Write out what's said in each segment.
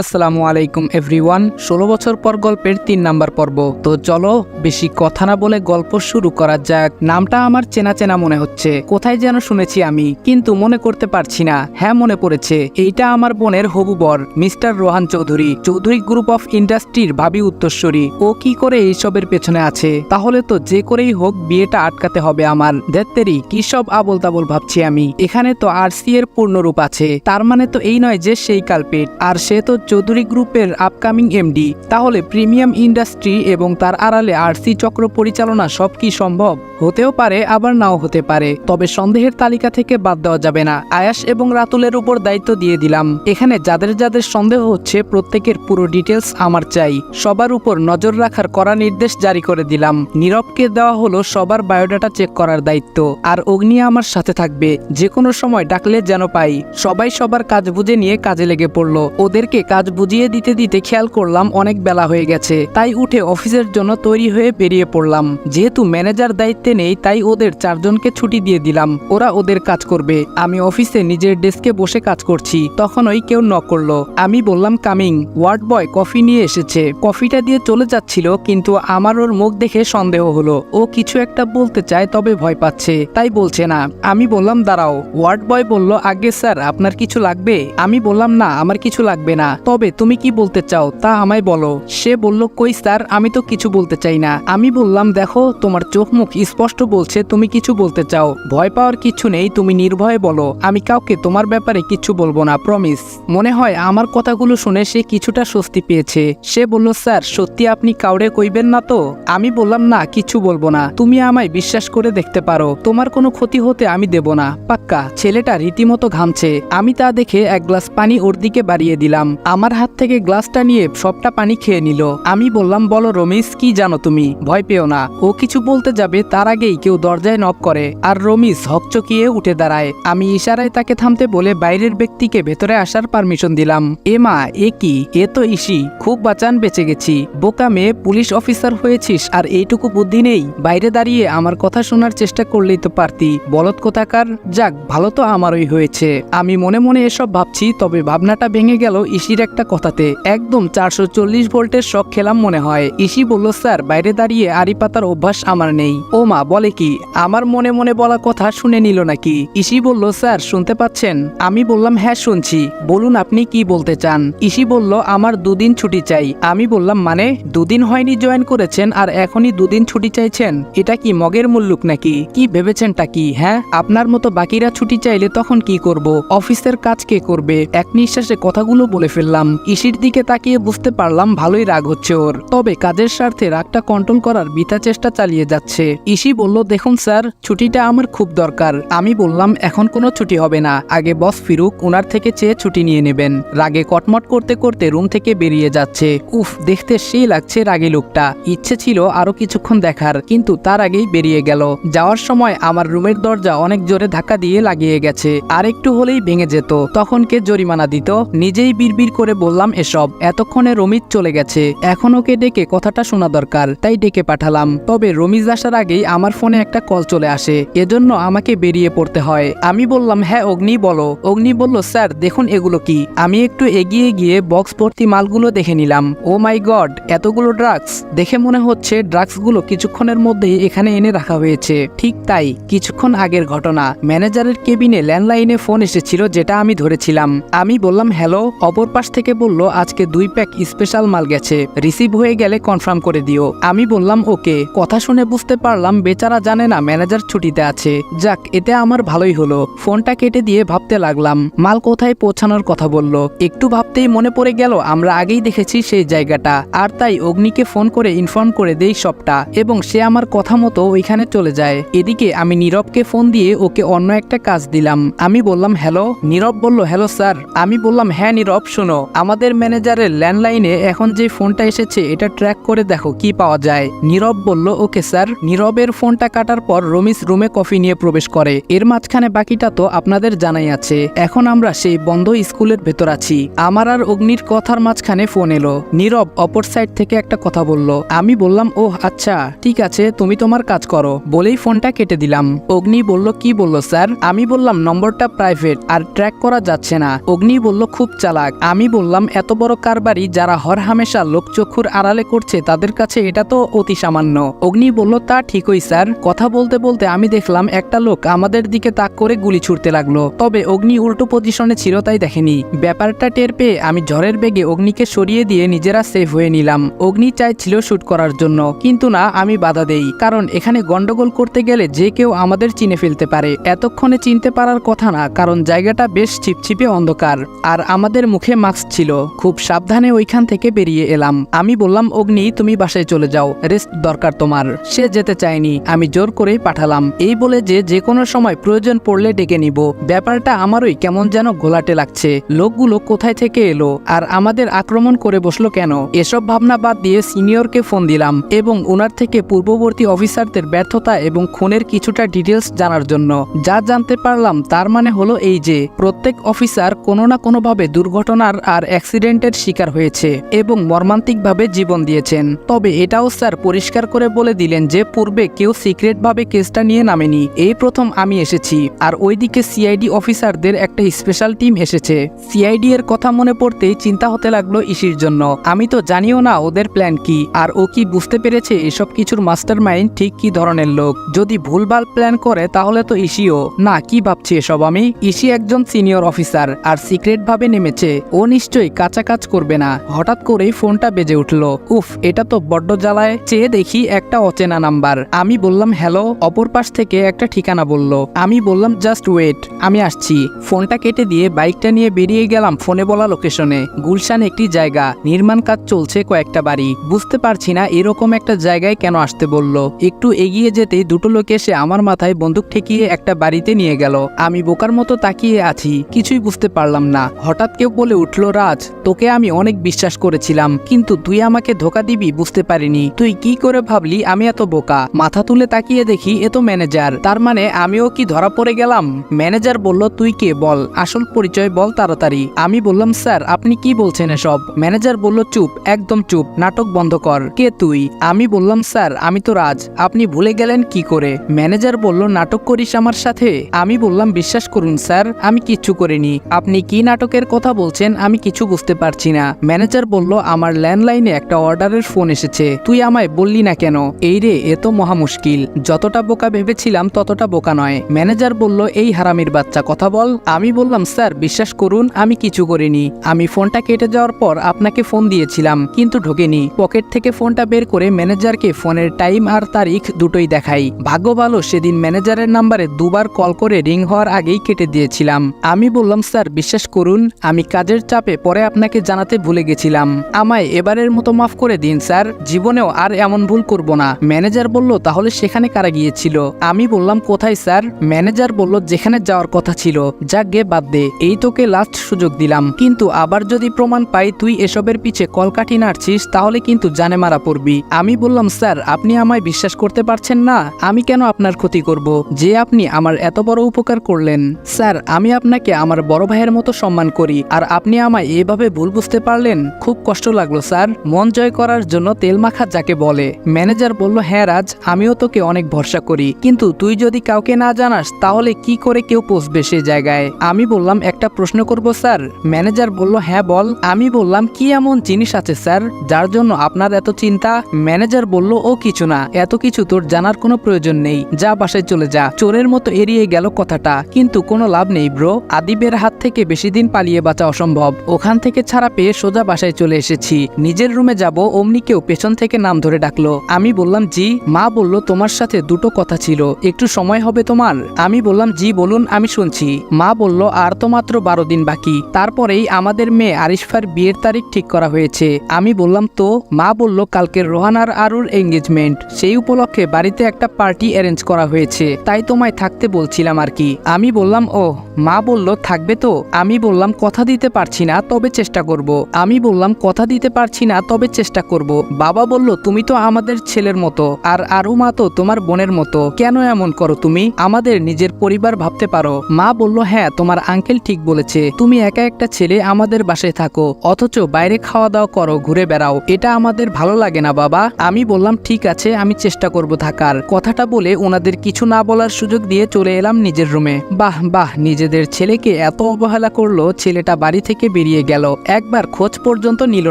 আসসালামু আলাইকুম এভরিওয়ান ষোলো বছর পর গল্পের তিন নাম্বার পর্ব। তো চলো, বেশি কথা না বলে গল্প শুরু করা যাক। নামটা আমার চেনা চেনা মনে হচ্ছে। কোথায় যেন শুনেছি আমি, কিন্তু মনে করতে পারছি না। হ্যাঁ মনে পড়েছে। এইটা আমার বোনের হবু বর, mister Rohan Chowdhury. Chowdhury group of ইন্ডাস্ট্রির ভাবি উত্তরস্বরী ও কি করে এইসবের পেছনে আছে? তাহলে তো যে করেই হোক, বিয়েটা আটকাতে হবে আমার। দেত্তেরি কি সব আবল তাবল ভাবছি আমি। এখানে তো আর সি এর পূর্ণরূপ আছে। তার মানে তো এই নয় যে সেই কালপেট। আর সে তো চৌধুরী গ্রুপের আপকামিং এমডি। তাহলে প্রিমিয়াম ইন্ডাস্ট্রি এবং তার আড়ালে আরসি চক্র পরিচালনা সব কি সম্ভব? হতেও পারে, আবার নাও হতে পারে। তবে সন্দেহের তালিকা থেকে বাদ দেওয়া যাবে না। আয়াস এবং রাতুলের উপর দায়িত্ব দিয়ে দিলাম। এখানে যাদের যাদের সন্দেহ হচ্ছে, প্রত্যেকের পুরো ডিটেলস আমার চাই। সবার উপর নজর রাখার কড়া নির্দেশ জারি করে দিলাম। নীরবকে দেওয়া হলো সবার বায়োডাটা চেক করার দায়িত্ব। আর অগ্নি আমার সাথে থাকবে। যে কোনো সময় ডাকলে যেন পাই। সবাই সবার কাজ বুঝে নিয়ে কাজে লেগে পড়ল। ওদেরকে কাজ বুঝিয়ে দিতে দিতে খেয়াল করলাম অনেক বেলা হয়ে গেছে। তাই উঠে অফিসের জন্য তৈরি হয়ে বেরিয়ে পড়লাম। যেহেতু ম্যানেজার দায়িত্বে নেই, তাই ওদের চারজনকে ছুটি দিয়ে দিলাম। ওরা ওদের কাজ করবে। আমি অফিসে নিজের ডেস্কে বসে কাজ করছি। তখন ওই কেউ নক করল। আমি বললাম, কামিং, ওয়ার্ড বয় কফি নিয়ে এসেছে। কফিটা দিয়ে চলে যাচ্ছিল, কিন্তু আমার ওর মুখ দেখে সন্দেহ হলো। ও কিছু একটা বলতে চায়, তবে ভয় পাচ্ছে। তাই বলছে না। আমি বললাম, দাঁড়াও। ওয়ার্ড বয় বলল, আগে স্যার, আপনার কিছু লাগবে? আমি বললাম, না, আমার কিছু লাগবে না। তবে তুমি কি বলতে চাও তা আমায় বলো। সে বলল, কই স্যার, আমি তো কিছু বলতে চাই না। আমি বললাম, দেখো, তোমার চোখ মুখ স্পষ্ট বলছে, তুমি কিছু বলতে চাও। ভয় পাওয়ার কিছু নেই, তুমি নির্ভয়ে বলো। আমি কাউকে তোমার ব্যাপারে কিছু বলব না, প্রমিস। মনে হয় আমার কথাগুলো শুনে সে কিছুটা স্বস্তি পেয়েছে। সে বলল, স্যার, সত্যি আপনি কাউরে কইবেন না তো? আমি বললাম, না, কিছু বলব না। তুমি আমায় বিশ্বাস করে দেখতে পারো। তোমার কোনো ক্ষতি হতে আমি দেব না। পাক্কা, ছেলেটা রীতিমতো ঘামছে। আমি তা দেখে এক গ্লাস পানি ওর দিকে বাড়িয়ে দিলাম। আমার হাত থেকে গ্লাসটা নিয়ে সবটা পানি খেয়ে নিল। আমি বললাম, বলো রমিস কি জানো তুমি? ভয় পেও না। ও কিছু বলতে যাবে, তার আগেই কেউ দরজায় নক করে। আর রমিস হকচকিয়ে উঠে দাঁড়ায়। আমি ইশারায় তাকে থামতে বলে বাইরের ব্যক্তিকে ভেতরে আসার পারমিশন দিলাম। এ মা, এ কি? এ তো ইসি। খুব বাঁচান, বেঁচে গেছি। বোকা মেয়ে, পুলিশ অফিসার হয়েছিস, আর এইটুকু বুদ্ধি নেই। বাইরে দাঁড়িয়ে আমার কথা শোনার চেষ্টা করলেই তো পারতি। বলত কোথাকার? যাক, ভালো তো আমারই হয়েছে। আমি মনে মনে এসব ভাবছি, তবে ভাবনাটা ভেঙে গেল ইসির একটা কথাতে একদম চারশো চল্লিশ ভোল্টের শখ খেলাম মনে হয়। ইসি বলল, স্যার, বাইরে দাঁড়িয়ে আড়ি পাতার অভ্যাস আমার নেই। ও মা, বলে কি, আমার মনে মনে বলা কথা শুনে নিল নাকি? ইসি বলল, স্যার, শুনতে পাচ্ছেন? আমি বললাম হ্যাঁ শুনছি। বলুন, আপনি কি বলতে চান? ইসি বলল, আমার দুদিন ছুটি চাই। আমি বললাম মানে দুদিন হয়নি জয়েন করেছেন আর এখনই দুদিন ছুটি চাইছেন? এটা কি মগের মুল্লুক নাকি? কি ভেবেছেনটা কি হ্যাঁ? আপনার মতো বাকিরা ছুটি চাইলে তখন কি করব? অফিসের কাজ কে করবে? এক নিঃশ্বাসে কথাগুলো বলে ফেললাম ইসির দিকে তাকিয়ে বুঝতে পারলাম ভালোই রাগ হচ্ছে ওর। তবে কাজের স্বার্থে রাগটা কন্ট্রোল করার বৃথা চেষ্টা চালিয়ে যাচ্ছে। ইসি বলল, দেখুন স্যার, ছুটিটা আমার খুব দরকার। আমি বললাম, এখন কোনো ছুটি হবে না। আগে বস ফিরুক ওনার থেকে চেয়ে ছুটি নিয়ে নেবেন। রাগে কটমট করতে করতে রুম থেকে বেরিয়ে যাচ্ছে। উফ, দেখতে সেই লাগছে রাগে লোকটা। ইচ্ছে ছিল আরও কিছুক্ষণ দেখার, কিন্তু তার আগেই বেরিয়ে গেল। যাওয়ার সময় আমার রুমের দরজা অনেক জোরে ধাক্কা দিয়ে লাগিয়ে গেছে। আর একটু হলেই ভেঙে যেত। তখন কে জরিমানা দিত? নিজেই বিড়বিড় করে বললাম এসব। এতক্ষণে রমিজ চলে গেছে। এখন ওকে ডেকে কথাটা শোনা দরকার, তাই ডেকে পাঠালাম। তবে রমিজ আসার আগেই আমার ফোনে একটা কল চলে আসে। এজন্য আমাকে বেরিয়ে পড়তে হয়। আমি বললাম হ্যাঁ অগ্নি, বলো। অগ্নি বলল, স্যার, দেখুন এগুলো কি। আমি একটু এগিয়ে গিয়ে বক্স ভর্তি মালগুলো দেখে নিলাম। ও মাই গড, এতগুলো ড্রাগস? দেখে মনে হচ্ছে ড্রাগসগুলো কিছুক্ষণের মধ্যেই এখানে এনে রাখা হয়েছে। ঠিক তাই, কিছুক্ষণ আগের ঘটনা। ম্যানেজারের কেবিনে ল্যান্ডলাইনে ফোন এসেছিল, যেটা আমি ধরেছিলাম। আমি বললাম, হ্যালো অপর পাশ থেকে বলল, আজকে দুই প্যাক স্পেশাল মাল গেছে। রিসিভ হয়ে গেলে কনফার্ম করে দিও। আমি বললাম, ওকে। কথা শুনে বুঝতে পারলাম, বেচারা জানে না ম্যানেজার ছুটিতে আছে। যাক, এতে আমার ভালোই হলো। ফোনটা কেটে দিয়ে ভাবতে লাগলাম, মাল কোথায় পৌঁছানোর কথা বলল। একটু ভাবতেই মনে পড়ে গেল, আমরা আগেই দেখেছি সেই জায়গাটা। আর তাই অগ্নিকে ফোন করে ইনফর্ম করে দেই সবটা, এবং সে আমার কথা মতো ওইখানে চলে যায়। এদিকে আমি নীরবকে ফোন দিয়ে ওকে অন্য একটা কাজ দিলাম। আমি বললাম, হ্যালো? নীরব বলল, হ্যালো স্যার। আমি বললাম হ্যাঁ নীরব, শোনো। আমাদের ম্যানেজারের ল্যান্ডলাইনে এখন যে ফোনটা এসেছে, এটা ট্র্যাক করে দেখো কি পাওয়া যায়। নীরব বলল, ওকে স্যার। নীরবের ফোনটা কাটার পর রমিস রুমে কফি নিয়ে প্রবেশ করে। এর মাঝখানে বাকিটা তো আপনাদের জানাই আছে। এখন আমরা সেই বন্ধ স্কুলের ভেতর আছি। আমার আর অগ্নির কথার মাঝখানে ফোন এলো। নীরব অপর সাইড থেকে একটা কথা বলল। আমি বললাম ও আচ্ছা ঠিক আছে, তুমি তোমার কাজ করো। বলেই ফোনটা কেটে দিলাম। অগ্নি বলল, কি বলল স্যার? আমি বললাম, নম্বরটা প্রাইভেট, আর ট্র্যাক করা যাচ্ছে না। অগ্নি বলল, খুব চালাক। আমি বললাম, এত বড় কারবারি যারা হর হামেশা লোকচক্ষুর আড়ালে করছে, তাদের কাছে এটা তো অতি সামান্য। অগ্নি বলল, তা ঠিকই, স্যার। কথা বলতে বলতে আমি দেখলাম, একটা লোক আমাদের দিকে তাক করে গুলি ছুটতে লাগল। তবে অগ্নি উল্টো পজিশনে ছিল তাই দেখেনি। ব্যাপারটা টের পেয়ে আমি ঝড়ের বেগে অগ্নিকে সরিয়ে দিয়ে নিজেরা সেফ হয়ে নিলাম। অগ্নি চাইছিল শ্যুট করার জন্য, কিন্তু না, আমি বাধা দেই। কারণ এখানে গন্ডগোল করতে গেলে যে কেউ আমাদের চিনে ফেলতে পারে। এতক্ষণে চিনতে পারার কথা না, কারণ জায়গাটা বেশ ছিপছিপে অন্ধকার। আর আমাদের মুখে মাস্ক ছিল। খুব সাবধানে ওইখান থেকে বেরিয়ে এলাম। আমি বললাম, অগ্নি, তুমি বাসায় চলে যাও। রেস্ট দরকার তোমার। সে যেতে চায়নি। আমি জোর করেই পাঠালাম। এই বলে যে যে কোনো সময় প্রয়োজন পড়লে ডেকে নিব। ব্যাপারটা আমারই কেমন যেন ঘোলাটে লাগছে। লোকগুলো কোথায় থেকে এলো? আর আমাদের আক্রমণ করে বসল কেন? এসব ভাবনা বাদ দিয়ে সিনিয়রকে ফোন দিলাম এবং ওনার থেকে পূর্ববর্তী অফিসারদের ব্যর্থতা এবং খুনের কিছুটা ডিটেলস জানার জন্য। যা জানতে পারলাম তার মানে হলো এই যে, প্রত্যেক অফিসার কোনো না কোনোভাবে দুর্ঘটনার আর অ্যাক্সিডেন্টের শিকার হয়েছে এবং মর্মান্তিকভাবে জীবন দিয়েছেন। তবে এটাও স্যার পরিষ্কার করে বলে দিলেন যে পূর্বে কেউ সিক্রেটভাবে কেসটা নিয়ে নামেনি। এই প্রথম আমি এসেছি। আর ওইদিকে সিআইডি অফিসারদের একটা স্পেশাল টিম এসেছে। সিআইডি এর কথা মনে পড়তেই চিন্তা হতে লাগল ইসির জন্য। আমি তো জানিও না ওদের প্ল্যান কি। আর ও কি বুঝতে পেরেছে এসব কিছুর মাস্টার মাইন্ড ঠিক কি ধরনের লোক? যদি ভুলভাল প্ল্যান করে তাহলে তো ইসিও। না, কি ভাবছি এসব আমি? ইসি একজন সিনিয়র অফিসার, আর সিক্রেট ভাবে নেমেছে। ও নিশ্চয়ই কাঁচা কাজ করবে না। হঠাৎ করেই ফোনটা বেজে উঠল। উফ, এটা তো বড্ড জ্বালায়। চেয়ে দেখি একটা অচেনা নাম্বার। আমি বললাম, হ্যালো। অপর পাশ থেকে একটা ঠিকানা বলল। আমি বললাম, জাস্ট ওয়েট, আমি আসছি। ফোনটা কেটে দিয়ে বাইকটা নিয়ে বেরিয়ে গেলাম ফোনে বলা লোকেশনে। গুলশান একটি জায়গা। নির্মাণ কাজ চলছে কয়েকটা বাড়ি। বুঝতে পারছি না এরকম একটা জায়গায় কেন আসতে বলল। একটু এগিয়ে যেতেই দুটো লোক এসে আমার মাথায় বন্দুক ঠেকিয়ে একটা বাড়িতে নিয়ে গেল। আমি বোকার মতো তাকিয়ে আছি, কিছুই বুঝতে পারলাম না। হঠাৎ কেউ বলে উঠল রাজ, তোকে আমি অনেক বিশ্বাস করেছিলাম, কিন্তু তুই আমাকে ধোকা দিবি বুঝতে পারিনি। তুই কি করে ভাবলি আমি এত বোকা? মাথা তুলে তাকিয়ে দেখি এ তো ম্যানেজার। তার মানে আমিও কি ধরা পড়ে গেলাম? ম্যানেজার বলল, তুই কে বল? আসল পরিচয় বল তাড়াতাড়ি। আমি বললাম, স্যার, আপনি কি বলছেন এসব? ম্যানেজার বলল, চুপ, একদম চুপ, নাটক বন্ধ কর। কে তুই? আমি বললাম, স্যার, আমি তো রাজ, আপনি ভুলে গেলেন কি করে? ম্যানেজার বলল, নাটক করিস আমার সাথে? আমি বললাম, বিশ্বাস করুন, স্যার, আমি কিচ্ছু করিনি। আপনি কি নাটকের কথা বলছেন আমি কিছু বুঝতে পারছি না। ম্যানেজার বলল, আমার ল্যান্ডলাইনে একটা অর্ডারের ফোন এসেছে। তুই আমায় বললি না কেন? এই রে, এ তো মহা মুশকিল। যতটা বোকা ভেবেছিলাম, ততটা বোকা নয়। ম্যানেজার বলল, এই হারামির বাচ্চা, কথা বল। আমি বললাম, স্যার, বিশ্বাস করুন, আমি কিছু করিনি। আমি ফোনটা কেটে যাওয়ার পর আপনাকে ফোন দিয়েছিলাম, কিন্তু ঢোকেনি। পকেট থেকে ফোনটা বের করে ম্যানেজারকে ফোনের টাইম আর তারিখ দুটোই দেখাই। ভাগ্য ভালো, সেদিন ম্যানেজারের নাম্বারে দুবার কল করে রিং হওয়ার আগেই কেটে দিয়েছিলাম। আমি বললাম, স্যার, বিশ্বাস করুন, আমি কাজের চাপে পরে আপনাকে জানাতে ভুলে গেছিলাম। আমায় এবারের মতো মাফ করে দিন, স্যার। জীবনেও আর এমন ভুল করব না। ম্যানেজার বলল, তাহলে সেখানে কারা গিয়েছিল? আমি বললাম, কোথায়, স্যার? ম্যানেজার বলল, যেখানে যাওয়ার কথা ছিল। যাক গে, বাদ দে। এই তোকে লাস্ট সুযোগ দিলাম। কিন্তু আবার যদি প্রমাণ পাই, তুই এসবের পিছে কলকাঠি নাড়ছিস, তাহলে কিন্তু জানে মারা পড়বি। আমি বললাম, স্যার, আপনি আমায় বিশ্বাস করতে পারছেন না? আমি কেন আপনার ক্ষতি করব? যে আপনি আমার এত বড় উপকার করলেন। স্যার, আমি আপনাকে আমার বড় ভাইয়ের মতো সম্মান করি, আর আপনি আমায় এভাবে ভুল বুঝতে পারলেন? খুব কষ্ট লাগল, স্যার। মন জয় করার জন্য তেল মাখা যাকে বলে। ম্যানেজার বলল হ্যাঁ রাজ, আমিও তোকে অনেক ভরসা করি। কিন্তু তুই যদি কাউকে না জানাস, তাহলে কি করে কেউ পৌঁছবে সে জায়গায়? আমি বললাম, একটা প্রশ্ন করব, স্যার। ম্যানেজার বলল হ্যাঁ বল। আমি বললাম, কি এমন জিনিস আছে, স্যার, যার জন্য আপনার এত চিন্তা? ম্যানেজার বলল, ও কিছু না। এত কিছু তোর জানার কোনো প্রয়োজন নেই। যা, বাসায় চলে যা। চোরের মতো এড়িয়ে গেল কথাটা। কিন্তু কোনো লাভ নেই, ব্রো। আদিবের হাত থেকে বেশি দিন পালিয়ে বাঁচা অসম্ভব। ওখান থেকে ছাড়া পেয়ে সোজা বাসায় চলে এসেছি। নিজের রুমে যাব অমনি কেউ পেছন থেকে নাম ধরে ডাকলো। আমি বললাম, জি। মা বলল, তোমার সাথে দুটো কথা ছিল। একটু সময় হবে তোমার? আমি বললাম, জি, বলুন, আমি শুনছি। মা বলল, আর তো মাত্র বারো দিন বাকি। তারপরেই আমাদের মেয়ে আরিশফার বিয়ের তারিখ ঠিক করা হয়েছে। আমি বললাম, তো? মা বলল, কালকে রোহানার আরুর এঙ্গেজমেন্ট সেই উপলক্ষে বাড়িতে একটা পার্টি অ্যারেঞ্জ করা হয়েছে। তাই তোমায় থাকতে বলছিলাম আর কি। আমি বললাম ও মা বলল, থাকবে তো? আমি বললাম, কথা দিতে পারছি না, তবে চেষ্টা করব। আমি বললাম, কথা দিতে পারছি না, তবে চেষ্টা করব। বাবা বলল, তুমি তো আমাদের ছেলের মতো, আর আরু মা তো তোমার বোনের মতো। কেন এমন করো তুমি? আমাদের নিজের পরিবার ভাবতে পারো। মা বলল হ্যাঁ তোমার আঙ্কেল ঠিক বলেছে। তুমি একা একটা ছেলে আমাদের বাসায় থাকো, অথচ বাইরে খাওয়া দাওয়া করো, ঘুরে বেড়াও। এটা আমাদের ভালো লাগে না, বাবা। আমি বললাম, ঠিক আছে, আমি চেষ্টা করব থাকার। কথাটা বলে ওনাদের কিছু না বলার সুযোগ দিয়ে চলে এলাম নিজের রুমে বাহ বাহ, নিজেদের ছেলেকে এত অবহেলা করল, ছেলেটা বাড়ি থেকে বেরিয়ে গেল। একবার খোঁজ পর্যন্ত নিল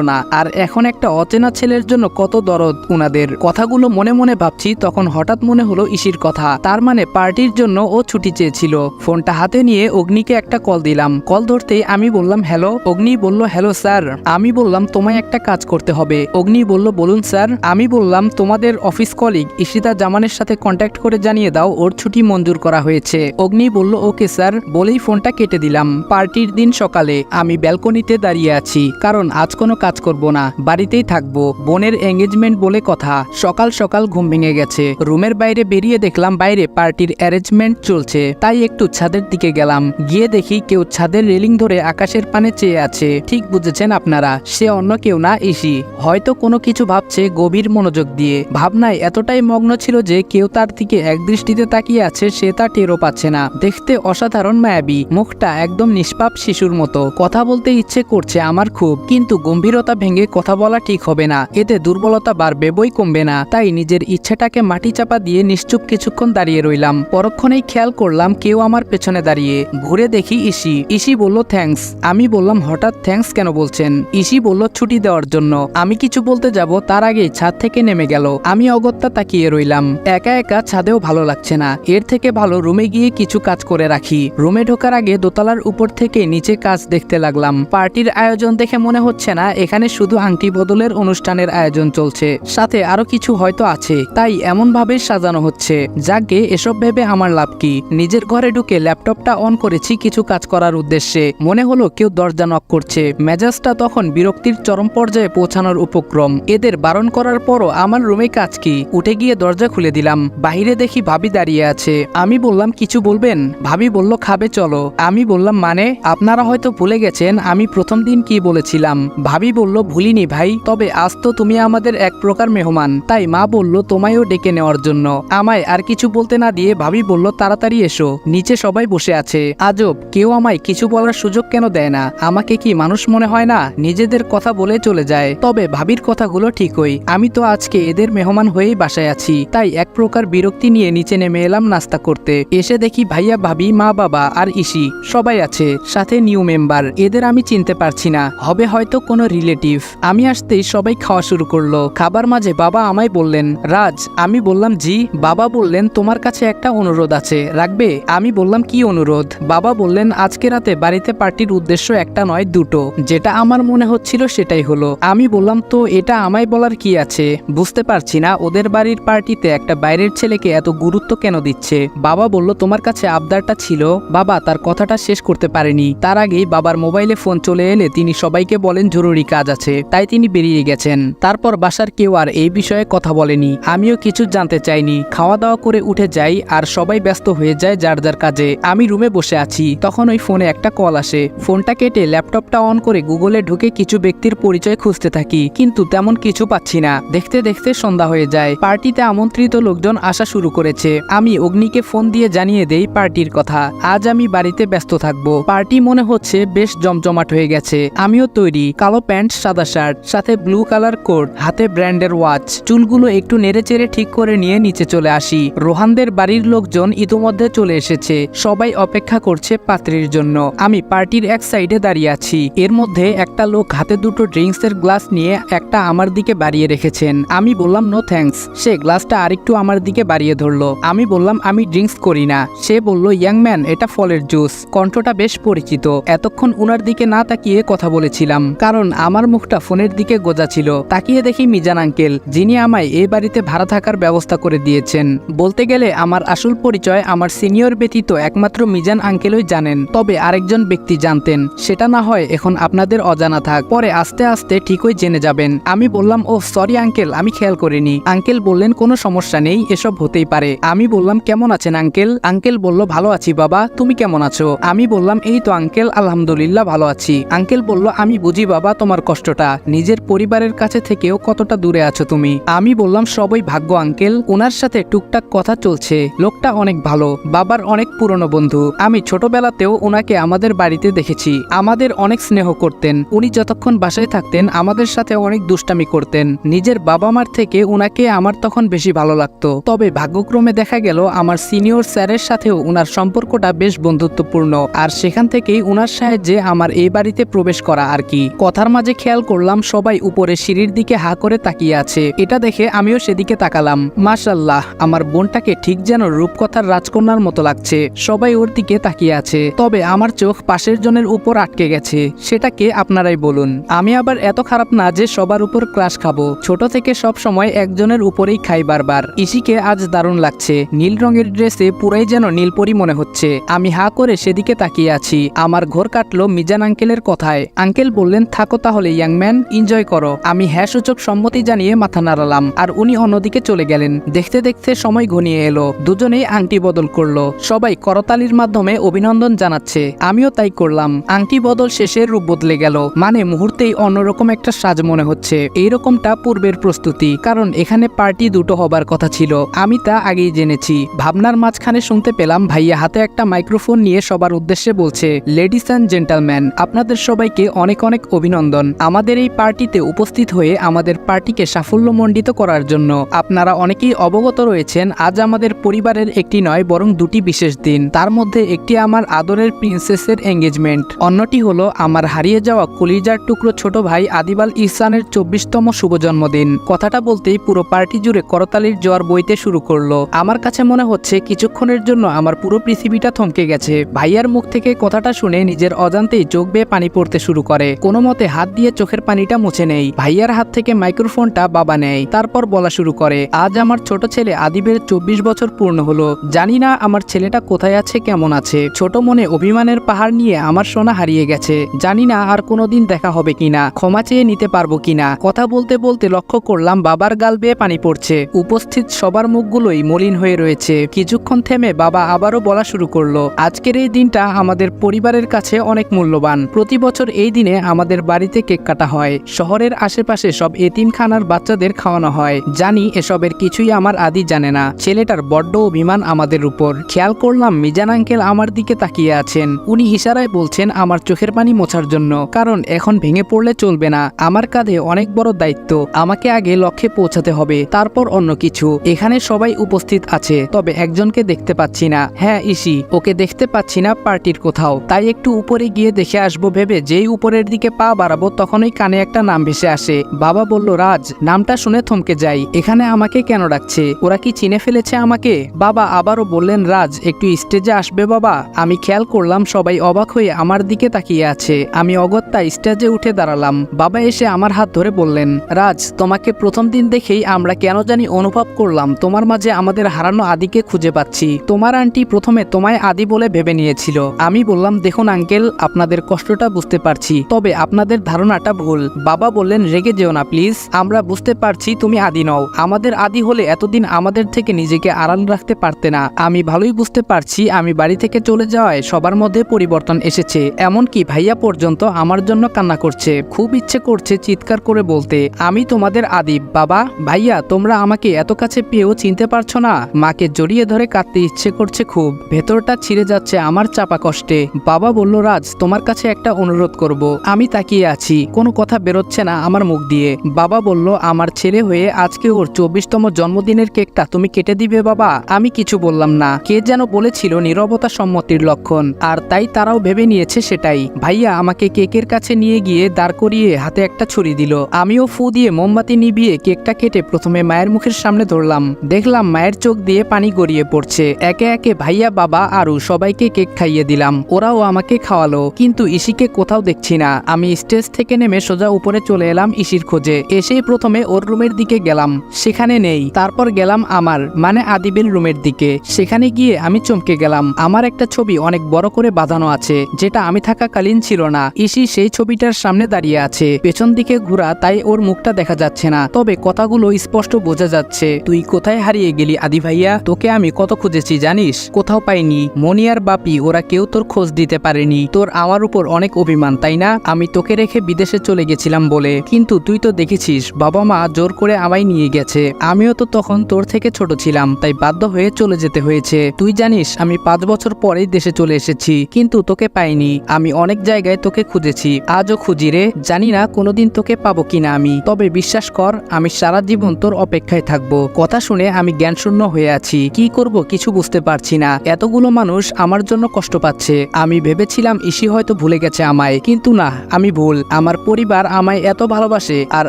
না। আর এখন একটা অচেনা ছেলের জন্য কত দরদ উনাদের। কথাগুলো মনে মনে ভাবছি, তখন হঠাৎ মনে হলো ইসির কথা। তার মানে পার্টির জন্য ও ছুটি চেয়েছিল। ফোনটা হাতে নিয়ে অগ্নিকে একটা কল দিলাম। কল ধরতেই আমি বললাম, হ্যালো। অগ্নি বলল, হ্যালো, স্যার। আমি বললাম, তোমায় একটা কাজ করতে হবে। অগ্নি বলল, বলুন, স্যার। আমি বললাম, তোমাদের অফিস কলিগ ইশিতা জামানের সাথে কন্ট্যাক্ট করে জানিয়ে দাও, ওর ছুটি মঞ্জুর করা হয়েছে। অগ্নি বলল, ওকে, স্যার। বলেই ফোনটা কেটে দিলাম। পার্টির দিন সকালে আমি ব্যালকনিতে দাঁড়িয়ে আছি, কারণ আজ কোনো কাজ করব না, বাড়িতেই থাকব, বোনের এঙ্গেজমেন্ট বলে কথা, সকাল সকাল ঘুম ভেঙে গেছে, রুমের বাইরে বেরিয়ে দেখলাম বাইরে পার্টির অ্যারেঞ্জমেন্ট চলছে, তাই একটু ছাদের দিকে গেলাম, গিয়ে দেখি কেউ ছাদের রেলিং ধরে আকাশের পানে চেয়ে আছে, ঠিক বুঝেছেন আপনারা, সে অন্য কেউ না, ইসি, হয়তো কোনো কিছু ভাবছে গভীর মনোযোগ দিয়ে, ভাবনায় এতটাই মগ্ন ছিল যে কেউ তার দিকে এক দৃষ্টিতে তাকিয়ে আছে, সে তা টেরও পাচ্ছে না, দেখতে অসাধারণ মায়াবী, মুখটা একদম নিষ্পাপ শিশুর মতো, কথা বলতে ইচ্ছে করছে আমার খুব, কিন্তু গম্ভীরতা ভেঙে কথা বলা ঠিক হবে না। এতে দুর্বলতা বাড়বে, বই কমবে না। তাই নিজের ইচ্ছেটাকে মাটি চাপা দিয়ে নিশ্চুপ কিছুক্ষণ দাঁড়িয়ে রইলাম। পরক্ষণেই খেয়াল করলাম কেউ আমার পেছনে দাঁড়িয়ে। ঘুরে দেখি ইসি। ইসি বলল, থ্যাঙ্কস। আমি বললাম, হঠাৎ থ্যাঙ্কস কেন বলছেন? ইসি বলল, ছুটি দেওয়ার জন্য। আমি কিছু বলতে যাব, তার আগেই ছাদ থেকে নেমে গেল। আমি অগত্যা তাকিয়ে রইলাম। একা একা ছাদেও ভালো লাগছে না। এর থেকে ভালো রুমে গিয়ে কিছু কাজ করে রাখি। রুমে ঢোকার আগে দোতলার উপর থেকে নিচে কাজ দেখতে লাগলাম। পার্টির আয়োজন দেখে মনে হচ্ছে না, এখানে শুধু আংটি বদলের অনুষ্ঠানের আয়োজন চলছে। সাথে আরও কিছু হয়তো আছে, তাই এমন ভাবে সাজানো হচ্ছে। যাকে এসব ভেবে আমার লাভ কি? নিজের ঘরে ঢুকে ল্যাপটপটা অন করেছি কিছু কাজ করার উদ্দেশ্যে। মনে হলো কেউ দরজা নক করছে। মেজাজটা তখন বিরক্তির চরম পর্যায়ে পৌঁছানোর উপক্রম। এদের বারণ করার পরও আমার রুমে কাজ কি? উঠে গিয়ে দরজা খুলে দিলাম। বাহিরে দেখি ভাবি দাঁড়িয়ে আছে। আমি বললাম, কিছু বলবেন? ভাবি বলল, খাবে, চলো। আমি বললাম মানে? আপনারা হয়তো ভুলে গেছেন আমি প্রথম দিন কি বলেছিলাম? ভাবি বলল, ভুলিনি ভাই, তবে আজ তো তুমি আমাদের এক প্রকার মেহমান। তাই মা বলল, তোমায়ও ডেকে নেওয়ার জন্য। আমায় আর কিছু বলতে না দিয়ে ভাবি বলল, তাড়াতাড়ি এসো। নিচে সবাই বসে আছে। আজব, কেউ আমায় কিছু বলার সুযোগ কেন দেয় না? আমাকে কি মানুষ মনে হয় না? নিজেদের কথা বলে চলে যায়। তবে ভাবির কথাগুলো ঠিকই। আমি তো আজকে এদের মেহমান হয়েই বাসায় আছি। তাই এক প্রকার বিরক্তি নিয়ে নিচে নেমে এলাম নাস্তা করতে। এসে দেখি ভাইয়া, ভাবি, মা, বাবা আর ইসি সবাই আছে। সাথে নিউ মেম্বার। এদের আমি চিনতে পারছি না। হবে হয়তো কোনো রিলেটিভ। আমি আসতেই সবাই খাওয়া শুরু করল। খাবার মাঝে বাবা আমায় বললেন, রাজ, আমি বললাম, জি, বাবা বললেন, তোমার কাছে একটা অনুরোধ আছে। রাখবে? আমি বললাম, কি অনুরোধ? বাবা বললেন, আজকে রাতে বাড়িতে পার্টির উদ্দেশ্য একটা নয়, দুটো। যেটা আমার মনে হচ্ছিল সেটাই হলো। আমি বললাম, তো এটা আমায় বলার কি আছে? বুঝতে পারছি না, ওদের বাড়ির পার্টিতে একটা বাইরের ছেলেকে এত গুরুত্ব কেন দিচ্ছে? বাবা বলল, তোমার কাছে আবদারটা ছিল। বাবা তার কথাটা শেষ করতে পারেনি। তার আগেই বাবার মোবাইলে ফোন চলে এলে তিনি সবাইকে বলেন জরুরি কাজ আছে, তাই তিনি বেরিয়ে গেছেন। তারপর বাসার কেউ আর এই বিষয়ে কথা বলেনি। আমিও কিছু জানতে চাইনি। খাওয়া দাওয়া করে উঠে যাই আর সবাই ব্যস্ত হয়ে যায় যার যার কাজে। আমি রুমে বসে আছি। তখন ওই ফোনে একটা কল আসে। ফোনটা কেটে ল্যাপটপটা অন করে গুগলে ঢুকে কিছু ব্যক্তির পরিচয় খুঁজতে থাকি। কিন্তু তেমন কিছু পাচ্ছি না। দেখতে দেখতে সন্ধ্যা হয়ে যায়। পার্টিতে আমন্ত্রিত লোকজন আসা শুরু করেছে। আমি অগ্নিকে ফোন দিয়ে জানিয়ে দেই পার্টির কথা। আজ আমি বাড়িতে ব্যস্ত থাকব। পার্টি মনে হচ্ছে বেশ জমজমাট হয়ে গেছে। আমিও তৈরি। কালো প্যান্ট, সাদা শার্ট, সাথে ব্লু কালার কোট হাতে ব্র্যান্ডের ওয়াচ চুলগুলো একটু নেড়ে চেড়ে ঠিক করে নিয়ে নিচে চলে আসি। রোহানদের বাড়ির লোকজন ইতোমধ্যে চলে এসেছে। সবাই অপেক্ষা করছে পাত্রীর জন্য। আমি পার্টির এক সাইডে দাঁড়িয়ে আছি। এর মধ্যে একটা লোক হাতে দুটো ড্রিঙ্কসের গ্লাস নিয়ে একটা আমার দিকে বাড়িয়ে রেখেছেন। আমি বললাম নো থ্যাঙ্কস সে গ্লাসটা আরেকটু আমার দিকে বাড়িয়ে ধরলো। আমি বললাম, আমি ড্রিঙ্কস করি না। সে বলল ইয়াং ম্যান এটা ফলের জুস কণ্ঠটা বেশ পরিচিত। এতক্ষণ উনার দিকে না তাকিয়ে কথা বলেছিলাম, কারণ আমার মুখটা ফোনের দিকে গোজা ছিল। তাকিয়ে দেখি মিজান আঙ্কেল, যিনি আমায় এই বাড়িতে ভাড়া থাকার ব্যবস্থা করে দিয়েছেন। বলতে গেলে আমার আসল পরিচয় আমার সিনিয়র ব্যতীত একমাত্র মিজান আঙ্কেলই জানেন, তবে আরেকজন ব্যক্তি জানতেন। সেটা না হয় এখন আপনাদের অজানা থাক। পরে আস্তে আস্তে ঠিকই জেনে যাবেন। আমি বললাম ও সরি আঙ্কেল, আমি খেয়াল করিনি। আঙ্কেল বললেন, কোনো সমস্যা নেই, এসব হতেই পারে। আমি বললাম, কেমন আছেন আঙ্কেল? আঙ্কেল বলল, ভালো আছি বাবা, তুমি কেমন আছো? আমি বললাম, এই তো আঙ্কেল, আলহামদুলিল্লাহ, ভালো আছি। আঙ্কেল বলল, আমি বুঝি বাবা তোমার কষ্টটা। নিজের পরিবারের কাছে থেকেও কতটা দূরে আছো তুমি? আমি বললাম, সবই ভাগ্য, আঙ্কেল। ওনার সাথে টুকটাক কথা চলছে। লোকটা অনেক ভালো। বাবার অনেক পুরনো বন্ধু। আমি ছোটবেলাতেও ওনাকে আমাদের বাড়িতে দেখেছি। আমাদের অনেক স্নেহ করতেন। উনি যতক্ষণ বাসায় থাকতেন, আমাদের সাথে অনেক দুষ্টামি করতেন। নিজের বাবা মার থেকে উনাকে আমার তখন বেশি ভালো লাগতো। তবে ভাগ্যক্রমে দেখা গেল, আমার সিনিয়র স্যারের সাথেও ওনার সম্পর্কটা বেশ বন্ধুত্বপূর্ণ। আর সেখান থেকেই উনার সাহায্যে আমার আমার এই বাড়িতে প্রবেশ করা আর কি। কথার মাঝে খেয়াল করলাম সবাই উপরে সিঁড়ির দিকে হা করে তাকিয়ে আছে। এটা দেখে আমিও সেদিকে তাকালাম। মাশাল্লাহ আমার বোনটাকে ঠিক যেন রূপকথার রাজকন্যার মতো লাগছে। সবাই ওর দিকে তাকিয়ে আছে। তবে আমার চোখ পাশের জনের উপর আটকে গেছে। সেটাকে আপনারাই বলুন। আমি আবার এত খারাপ না যে সবার উপর ক্লাস খাব। ছোট থেকে সব সময় একজনের উপরেই খাই বারবার। ইসিকে আজ দারুণ লাগছে। নীল রঙের ড্রেসে পুরাই যেন নীলপরি মনে হচ্ছে। আমি হা করে সেদিকে তাকিয়ে আছি। আমার ঘর কাটলো মিজান আঙ্কেলের কথায়। আঙ্কেল বললেন, থাকো তাহলে ইয়াংম্যান এনজয় করো। আমি হ্যাঁ সম্মতি জানিয়ে মাথা নাড়ালাম, আর উনি অন্যদিকে চলে গেলেন। দেখতে দেখতে সময় ঘনিয়ে এলো। দুজনেই আংটি বদল করল। সবাই করতালির মাধ্যমে অভিনন্দন জানাচ্ছে। আমিও তাই করলাম। আংটি বদল শেষে রূপ বদলে গেল। মানে মুহূর্তেই অন্যরকম একটা সাজ মনে হচ্ছে। এইরকমটা পূর্বের প্রস্তুতি, কারণ এখানে পার্টি দুটো হবার কথা ছিল। আমি তা আগেই জেনেছি। ভাবনার মাঝখানে শুনতে পেলাম, ভাইয়া হাতে একটা মাইক্রোফোন নিয়ে সবার উদ্দেশ্যে বলছে, লেডিস অ্যান্ড জেন্টালম্যান আপনাদের সবাইকে অনেক অনেক অভিনন্দন। আমাদের এই পার্টিতে উপস্থিত হয়ে আমাদের পার্টিকে সাফল্যমণ্ডিত করার জন্য আপনারা অনেকেই অবগত রয়েছেন, আজ আমাদের পরিবারের একটি নয়, বরং দুটি বিশেষ দিন। তার মধ্যে একটি আমার আদরের প্রিন্সেসের এঙ্গেজমেন্ট অন্যটি হলো আমার হারিয়ে যাওয়া কলিজার টুকরো ছোট ভাই আদিবাল ইহসানের চব্বিশতম শুভ জন্মদিন কথাটা বলতেই পুরো পার্টি জুড়ে করতালির জ্বর বইতে শুরু করল। আমার কাছে মনে হচ্ছে কিছুক্ষণের জন্য আমার পুরো পৃথিবীটা থমকে গেছে। ভাইয়ার মুখ থেকে কথাটা শুনে নিজের অজান্তেই চোখ বেয়ে পানি পড়তে শুরু করে। কোনো মতে হাত দিয়ে চোখের পানিটা মুছে নেই। ভাইয়ার হাত থেকে মাইক্রোফোনটা বাবা নেয়। তারপর বলা শুরু করে, আজ আমার ছোট ছেলে আদিবের চব্বিশ বছর পূর্ণ হলো। জানি না আমার ছেলেটা কোথায় আছে, কেমন আছে। ছোট মনে অভিমানের পাহাড় নিয়ে আমার সোনা হারিয়ে গেছে। জানি না আর কোনোদিন দেখা হবে কিনা, ক্ষমা চেয়ে নিতে পারব কিনা। কথা বলতে বলতে লক্ষ্য করলাম বাবার গাল বেয়ে পানি পড়ছে। উপস্থিত সবার মুখগুলোই মলিন হয়ে রয়েছে। কিছুক্ষণ থেমে বাবা আবারও বলা শুরু করল, আজকের এই দিনটা আমাদের পরিবারের কাছে অনেক মূল্যবান। প্রতি বছর এই দিনে আমাদের বাড়িতে কেক কাটা হয়। শহরের আশেপাশে সব এতিমখানার বাচ্চাদের খাওয়ানো হয়। জানি এসবের কিছুই আমার আদি জানে না। ছেলেটার বড্ড অভিমান আমাদের উপর। খেয়াল করলাম মিজান আঙ্কেল আমার দিকে তাকিয়ে আছেন। উনি ইশারায় বলছেন আমার চোখের পানি মোছার জন্য, কারণ এখন ভেঙে পড়লে চলবে না। আমার কাঁধে অনেক বড় দায়িত্ব। আমাকে আগে লক্ষ্যে পৌঁছাতে হবে, তারপর অন্য কিছু। এখানে সবাই উপস্থিত আছে, তবে একজনকে দেখতে পাচ্ছি না। হ্যাঁ ইসি। ওকে দেখতে পাচ্ছি না পার্টির কোথাও। তাই একটু উপরে গিয়ে দেখে আসব ভেবে যেই উপরের দিকে পা বাড়াবো তখনই কানে একটা নাম ভেসে আসে। বাবা বলল, রাজ, নামটা শুনে থমকে যাই। এখানে আমাকে কেন ডাকছে? ওরা কি চিনে ফেলেছে আমাকে? বাবা আবারও বললেন, রাজ, একটু স্টেজে আসবে বাবা। আমি খেয়াল করলাম সবাই অবাক হয়ে আমার দিকে তাকিয়ে আছে। আমি অগত্যা স্টেজে উঠে দাঁড়ালাম। বাবা এসে আমার হাত ধরে বললেন, রাজ, তোমাকে প্রথম দিন দেখেই আমরা কেন জানি অনুভব করলাম। তোমার মাঝে আমাদের হারানো আদিকে খুঁজে পাচ্ছি। তোমার আন্টি প্রথমে তোমায় আদি বলে ভেবে নিয়েছিল। আমি বললাম, দেখুন আঙ্কেল, আপনাদের কষ্টটা বুঝতে পারছি, তবে আপনাদের ধারণাটা ভুল। বাবা বললেন, রেগে যেও না, প্লিজ। আমরা বুঝতে পারছি তুমি আদি নও। আমাদের আদি হলে এতদিন আমাদের থেকে নিজেকে আড়াল রাখতে পারতে না। আমি ভালোই বুঝতে পারছি, আমি বাড়ি থেকে চলে যাওয়ায় সবার মধ্যে পরিবর্তন এসেছে। এমনকি ভাইয়া পর্যন্ত আমার জন্য কান্না করছে। খুব ইচ্ছে করছে চিৎকার করে বলতে, আমি তোমাদের আদিব বাবা। ভাইয়া, তোমরা আমাকে এত কাছে পেয়েও চিনতে পারছ না? মাকে জড়িয়ে ধরে কাঁদতে ইচ্ছে করছে খুব। ভেতরটা ছিঁড়ে যাচ্ছে আমার চাপা কষ্টে। বাবা বলল, রাজ, তোমার কাছে একটা অনুরোধ করব। আমি তাকিয়ে আছি। কোনো কথা বেরোচ্ছে না আমার মুখ দিয়ে। বাবা বলল, আমার ছেলে হয়ে আজকে ওর চব্বিশতম জন্মদিনের কেকটা তুমি কেটে দিবে বাবা? আমি কিছু বললাম না। কে যেন বলেছিল নীরবতা সম্মতির লক্ষণ। আর তাই তারাও ভেবে নিয়েছে সেটাই। ভাইয়া আমাকে কেকের কাছে নিয়ে গিয়ে দাঁড় করিয়ে হাতে একটা ছুরি দিল। আমিও ফু দিয়ে মোমবাতি নিবিয়ে কেকটা কেটে প্রথমে মায়ের মুখের সামনে ধরলাম। দেখলাম মায়ের চোখ দিয়ে পানি গড়িয়ে পড়ছে। একে একে ভাইয়া, বাবা, আরু সবাইকে কেক খাইয়ে দিলাম। ওরাও আমাকে খাওয়ালো। কিন্তু ইসিকে কোথাও দেখছি না। আমি স্টেজ থেকে নেমে সোজা উপরে চলে এলাম ইসির খোঁজে। এসেই প্রথমে ওর রুমের দিকে গেলাম। সেখানে নেই। তারপর গেলাম আমার মানে আদিবের রুমের দিকে। সেখানে গিয়ে আমি চমকে গেলাম। আমার একটা ছবি অনেক বড় করে বাঁধানো আছে, যেটা আমি থাকাকালীন ছিল না। ইসি সেই ছবিটার সামনে দাঁড়িয়ে আছে। পেছন দিকে ঘোরা, তাই ওর মুখটা দেখা যাচ্ছে না। তবে কথাগুলো স্পষ্ট বোঝা যাচ্ছে। তুই কোথায় হারিয়ে গেলি আদি ভাইয়া? তোকে আমি কত খুঁজেছি, জানিস? কোথাও পাইনি। মনি আর বাপি, ওরা কেউ তোর খোঁজ দিতে পারেনি। তোর আমার উপর অনেক অভিমান, তাই না? আমি তোকে রেখে বিদেশে চলে গেছিলাম বলে। কিন্তু তুই তো দেখেছিস, বাবা মা জোর করে আমায় নিয়ে গেছে। আমিও তো তখন তোর থেকে ছোট ছিলাম, তাই বাধ্য হয়ে চলে যেতে হয়েছে। তুই জানিস, আমি পাঁচ বছর পরেই দেশে চলে এসেছি, কিন্তু তোকে পাইনি। আমি অনেক জায়গায় তোকে খুঁজেছি, আজও খুঁজি রে। জানি না কোনোদিন তোকে পাবো কিনা আমি। তবে বিশ্বাস কর, আমি সারা জীবন তোর অপেক্ষায় থাকব। কথা শুনে আমি জ্ঞানশূন্য হয়ে আছি। কি করব কিছু বুঝতে পারছি না। এতগুলো মানুষ আমার জন্য কষ্ট পাচ্ছে। আমি ভেবেছিলাম ইসি হয়তো ভুলে গেছে আমায়। কিন্তু না, আমি ভুল। আমার পরিবার আমায় এত ভালোবাসে আর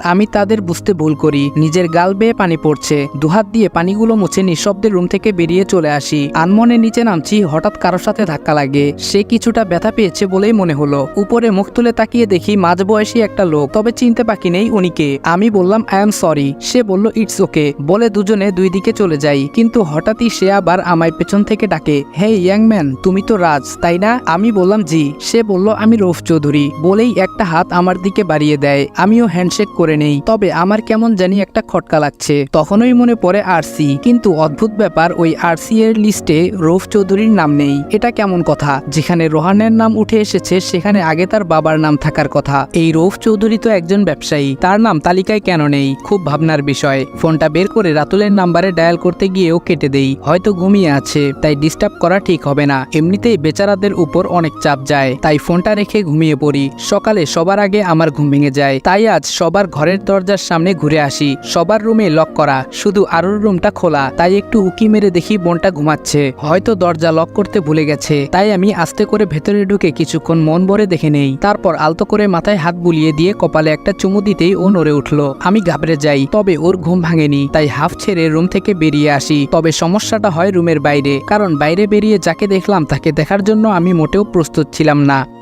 আমি তাদের বুঝতে ভুল করি। নিজের গাল বেয়ে পানি পড়ছে। দুহাত দিয়ে পানিগুলো মুছে নিঃশব্দে রুম থেকে বেরিয়ে চলে আসি। আনমনে নিচে নামছি, হঠাৎ কারোর সাথে ধাক্কা লাগে। সে কিছুটা ব্যথা পেয়েছে বলেই মনে হলো। উপরে মুখ তুলে তাকিয়ে দেখি মাঝ বয়সী একটা লোক। তবে চিনতে বাকি নেই উনিকে আমি বললাম আই এম সরি সে বলল ইটস ওকে বলে দুজনে দুই দিকে চলে যাই। কিন্তু হঠাৎই সে আবার আমায় পেছন থেকে ডাকে হে ইয়াং ম্যান তুমি তো রাজ, তাই না? আমি বললাম, জি। সে বলল, আমি রৌফ চৌধুরী। বলেই একটা হাত আমার দিকে বাড়িয়ে দেয়। আমিও হ্যান্ডশেক করে নেই। তবে আমার কেমন জানি একটা খটকা লাগছে। তখনই মনে পড়ে আরসি। কিন্তু অদ্ভুত ব্যাপার, ওই আরসি এর লিস্টে রৌফ চৌধুরীর নাম নেই। এটা কেমন কথা? যেখানে রোহানের নাম উঠে এসেছে, সেখানে আগে তার বাবার নাম থাকার কথা। এই রৌফ চৌধুরী তো একজন ব্যবসায়ী। তার নাম তালিকায় কেন নেই? খুব ভাবনার বিষয়। ফোনটা বের করে রাতুলের নাম্বারে ডায়াল করতে গিয়েও কেটে দেই। হয়তো ঘুমিয়ে আছে, তাই ডিস্টার্ব করা ঠিক হবে না। এমনিতেই বেচারাদের উপর অনেক চাপ যায়। তাই ফোনটা রেখে ঘুমিয়ে পড়ি। সকালে সবার আগে আমার ঘুম ভেঙে যায়। তাই আজ সবার ঘরের দরজার সামনে ঘুরে আসি। সবার রুমে লক করা। শুধু আরুর রুমটা খোলা। তাই একটু উকি মেরে দেখি বোনটা ঘুমাচ্ছে। হয়তো দরজা লক করতে ভুলে গেছে। তাই আমি আস্তে করে ভেতরে ঢুকে কিছুক্ষণ মন ভরে দেখে নেই। তারপর আলতো করে মাথায় হাত বুলিয়ে দিয়ে কপালে একটা চুমু দিতেই ও নড়ে উঠল। আমি ঘাবড়ে যাই। তবে ওর ঘুম ভাঙেনি। তাই হাফ ছেড়ে রুম থেকে বেরিয়ে আসি। তবে সমস্যাটা হয় রুমের বাইরে। কারণ বাইরে বেরিয়ে যাকে দেখলাম তাকে দেখার জন্য আমি মোটেও প্রস্তুত ছিলাম না।